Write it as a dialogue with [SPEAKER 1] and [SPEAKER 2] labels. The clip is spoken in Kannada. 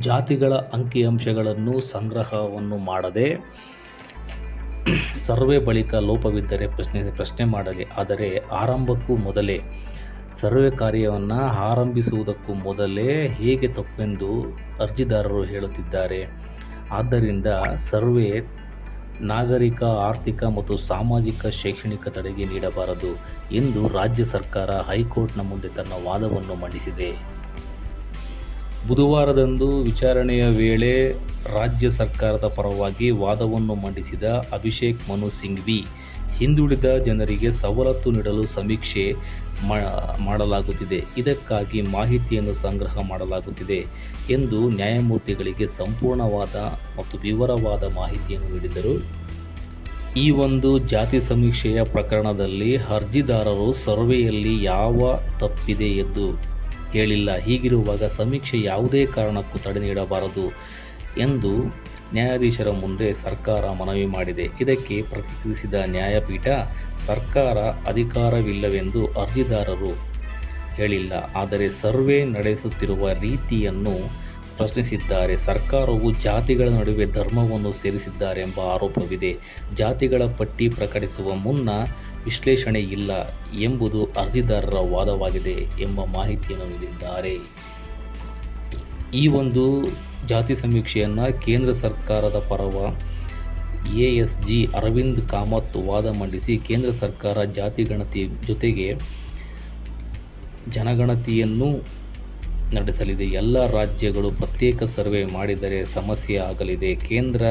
[SPEAKER 1] ಜಾತಿಗಳ ಅಂಕಿಅಂಶಗಳನ್ನು ಸಂಗ್ರಹವನ್ನು ಮಾಡದೆ ಸರ್ವೆ ಬಳಿಕ ಲೋಪವಿದ್ದರೆ ಪ್ರಶ್ನೆ ಪ್ರಶ್ನೆ ಮಾಡಲಿ. ಆದರೆ ಆರಂಭಕ್ಕೂ ಮೊದಲೇ ಸರ್ವೆ ಕಾರ್ಯವನ್ನು ಆರಂಭಿಸುವುದಕ್ಕೂ ಮೊದಲೇ ಹೇಗೆ ತಪ್ಪೆಂದು ಅರ್ಜಿದಾರರು ಹೇಳುತ್ತಿದ್ದಾರೆ. ಆದ್ದರಿಂದ ಸರ್ವೆ ನಾಗರಿಕ, ಆರ್ಥಿಕ ಮತ್ತು ಸಾಮಾಜಿಕ ಶೈಕ್ಷಣಿಕ ತಡೆಗೆ ನೀಡಬಾರದು ಎಂದು ರಾಜ್ಯ ಸರ್ಕಾರ ಹೈಕೋರ್ಟ್ನ ಮುಂದೆ ತನ್ನ ವಾದವನ್ನು ಮಂಡಿಸಿದೆ. ಬುಧವಾರದಂದು ವಿಚಾರಣೆಯ ವೇಳೆ ರಾಜ್ಯ ಸರ್ಕಾರದ ಪರವಾಗಿ ವಾದವನ್ನು ಮಂಡಿಸಿದ ಅಭಿಷೇಕ್ ಮನು ಸಿಂಘ್ವಿ, ಹಿಂದುಳಿದ ಜನರಿಗೆ ಸವಲತ್ತು ನೀಡಲು ಸಮೀಕ್ಷೆ ಮಾಡಲಾಗುತ್ತಿದೆ. ಇದಕ್ಕಾಗಿ ಮಾಹಿತಿಯನ್ನು ಸಂಗ್ರಹ ಮಾಡಲಾಗುತ್ತಿದೆ ಎಂದು ನ್ಯಾಯಮೂರ್ತಿಗಳಿಗೆ ಸಂಪೂರ್ಣವಾದ ಮತ್ತು ವಿವರವಾದ ಮಾಹಿತಿಯನ್ನು ನೀಡಿದರು. ಈ ಒಂದು ಜಾತಿ ಸಮೀಕ್ಷೆಯ ಪ್ರಕರಣದಲ್ಲಿ ಅರ್ಜಿದಾರರು ಸರ್ವೆಯಲ್ಲಿ ಯಾವ ತಪ್ಪಿದೆ ಎಂದು ಹೇಳಿಲ್ಲ. ಹೀಗಿರುವಾಗ ಸಮೀಕ್ಷೆ ಯಾವುದೇ ಕಾರಣಕ್ಕೂ ತಡೆ ನೀಡಬಾರದು ಎಂದು ನ್ಯಾಯಾಧೀಶರ ಮುಂದೆ ಸರ್ಕಾರ ಮನವಿ ಮಾಡಿದೆ. ಇದಕ್ಕೆ ಪ್ರತಿಕ್ರಿಯಿಸಿದ ನ್ಯಾಯಪೀಠ, ಸರ್ಕಾರ ಅಧಿಕಾರವಿಲ್ಲವೆಂದು ಅರ್ಜಿದಾರರು ಹೇಳಿಲ್ಲ. ಆದರೆ ಸರ್ವೆ ನಡೆಸುತ್ತಿರುವ ರೀತಿಯನ್ನು ಪ್ರಶ್ನಿಸಿದ್ದಾರೆ. ಸರ್ಕಾರವು ಜಾತಿಗಳ ನಡುವೆ ಧರ್ಮವನ್ನು ಸೇರಿಸಿದ್ದಾರೆ ಎಂಬ ಆರೋಪವಿದೆ. ಜಾತಿಗಳ ಪಟ್ಟಿ ಪ್ರಕಟಿಸುವ ಮುನ್ನ ವಿಶ್ಲೇಷಣೆ ಇಲ್ಲ ಎಂಬುದು ಅರ್ಜಿದಾರರ ವಾದವಾಗಿದೆ ಎಂಬ ಮಾಹಿತಿಯನ್ನು ನೀಡಿದ್ದಾರೆ. ಈ ಒಂದು ಜಾತಿ ಸಮೀಕ್ಷೆಯನ್ನು ಕೇಂದ್ರ ಸರ್ಕಾರದ ಪರವ A S G Arvind Kamath ವಾದ ಮಂಡಿಸಿ ಕೇಂದ್ರ ಸರ್ಕಾರ ಜಾತಿ ಗಣತಿ ಜೊತೆಗೆ ಜನಗಣತಿಯನ್ನು ನಡೆಸಲಿದೆ. ಎಲ್ಲ ರಾಜ್ಯಗಳು ಪ್ರತ್ಯೇಕ ಸರ್ವೆ ಮಾಡಿದರೆ ಸಮಸ್ಯೆ ಆಗಲಿದೆ. ಕೇಂದ್ರ